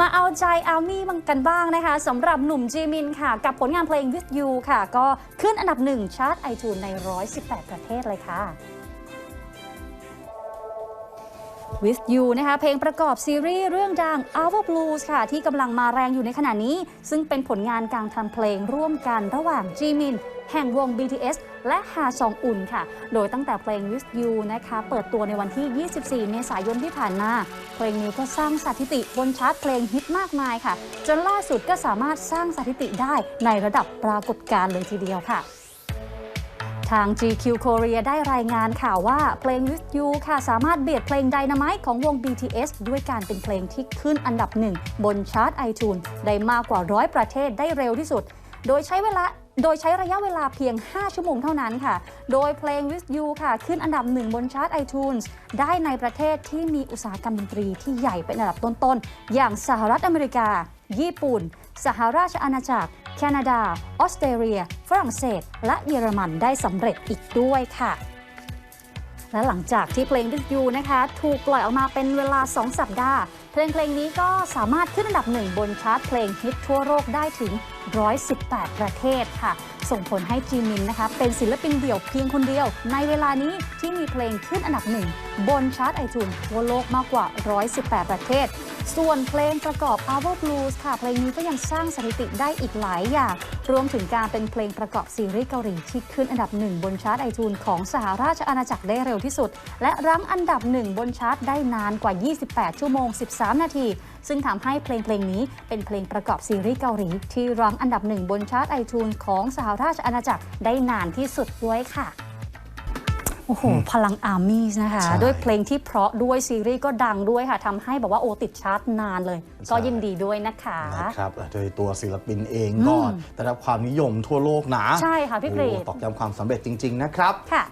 มาเอาใจอาร์มี่กันบ้างนะคะสำหรับหนุ่มจีมินค่ะ กับผลงานเพลง With You ค่ะ ก็ขึ้นอันดับหนึ่งชาร์ตไอจูนใน 118 ประเทศเลยค่ะ With You นะคะเพลงประกอบซีรีส์เรื่องดัง Our Blues ค่ะ ที่กำลังมาแรงอยู่ในขณะนี้ ซึ่งเป็นผลงานการทำเพลงร่วมกันระหว่างจีมิน แห่งวง BTS และฮาซองอุนค่ะ โดยตั้งแต่เพลง With You นะคะ เปิดตัวในวันที่ 24 เมษายนที่ผ่านมา เพลงนี้ก็สร้างสถิติบนชาร์ตเพลงฮิตมากมายค่ะ จนล่าสุดก็สามารถสร้างสถิติได้ในระดับปรากฏการณ์เลยทีเดียวค่ะทาง GQ Korea ได้รายงานข่าวว่าเพลง With You ค่ะ สามารถเบียดเพลง Dynamite ของวง BTS ด้วยการเป็นเพลงที่ขึ้นอันดับหนึ่งบนชาร์ต iTunes ได้มากกว่าร้อยประเทศได้เร็วที่สุด โดยใช้เวลา โดยใช้ระยะเวลาเพียง 5 ชั่วโมงเท่านั้นค่ะ โดยเพลง With You ค่ะ ขึ้นอันดับหนึ่งบนชาร์ต iTunes ได้ในประเทศที่มีอุตสาหกรรมดนตรีที่ใหญ่เป็นอันดับต้นๆ อย่างสหรัฐอเมริกา ญี่ปุ่น สหราชอาณาจักร แคนาดา ออสเตรเลีย ฝรั่งเศส และเยอรมันได้สำเร็จอีกด้วยค่ะ และหลังจากที่เพลง With You นะคะ ถูกปล่อยออกมาเป็นเวลา 2 สัปดาห์ เพลงเพลงนี้ก็สามารถขึ้นอันดับหนึ่งบนชาร์ตเพลงฮิตทั่วโลกได้ถึง 118 ประเทศค่ะส่งผลให้จีมินนะคะเป็นศิลปินเดี่ยวเพียงคนเดียว ในเวลานี้ที่มีเพลงขึ้นอันดับหนึ่งบนชาร์ตไอจูนทั่วโลกมากกว่า 118 ประเทศ ส่วนเพลงประกอบ Our Blues ค่ะ เพลงนี้ก็ยังสร้างสถิติได้อีกหลายอย่าง รวมถึงการเป็นเพลงประกอบซีรีส์เกาหลีที่ขึ้นอันดับหนึ่งบนชาร์ตไอจูนของสหราชอาณาจักรได้เร็วที่สุด และรั้งอันดับหนึ่งบนชาร์ตได้นานกว่า 28 ชั่วโมง 13 นาที ซึ่งทำให้เพลงเพลงนี้เป็นเพลงประกอบซีรีส์เกาหลีที่รั้งอันดับหนึ่งบนชาร์ตไอจูนของสหราชอาณาจักรได้นานที่สุดด้วยค่ะโอ้โห พลังอาร์มี่นะคะใช่ด้วยเพลงที่เพราะด้วยซีรีส์ก็ดังด้วยค่ะทำให้แบบว่าโอติดชาร์ตนานเลย ก็ยินดีด้วยนะคะนะครับโดยตัวศิลปินเองก็ได้รับความนิยมทั่วโลกนะ ใช่ค่ะพี่กรีโอ้ดตอกย้ำความสำเร็จจริง ๆ นะครับ ค่ะ